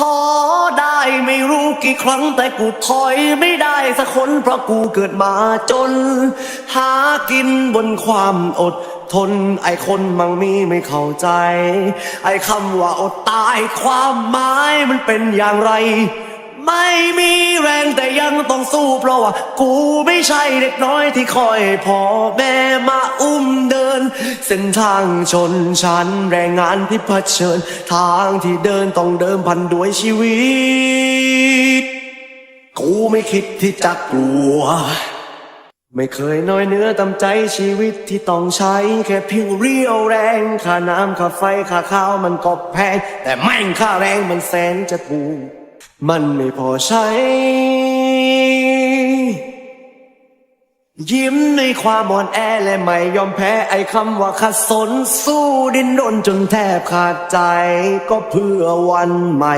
ท้อได้ไม่รู้กี่ครั้งแต่กูถอยไม่ได้สักคนเพราะกูเกิดมาจน หากินบนความอดทน ไอคนมั่งมีไม่เข้าใจ ไอคำว่าอดตายความหมายมันเป็นอย่างไร ไม่มีแรงแต่ยังต้องสู้เพราะว่า กูไม่ใช่เด็กน้อยที่คอยพ่อแม่มาอุ้มเดิน เส้นทางชนชั้นแรงงานที่เผชิญ ทางที่เดินต้องเดิมพันด้วยชีวิต กูไม่คิดที่จะกลัว ไม่เคยน้อยเนื้อตำใจชีวิตที่ต้องใช้ แค่เพียงเรียวแรงค่าน้ำค่าไฟค่าข้าวมันก็แพง แต่แม่งค่าแรงมันแสนจะถูกมันไม่พอใช้ ยิ้มในความอ่อนแอและไม่ยอมแพ้ไอ้คำว่าขัดสนสู้ดิ้นรนจนแทบขาดใจก็เพื่อวันใหม่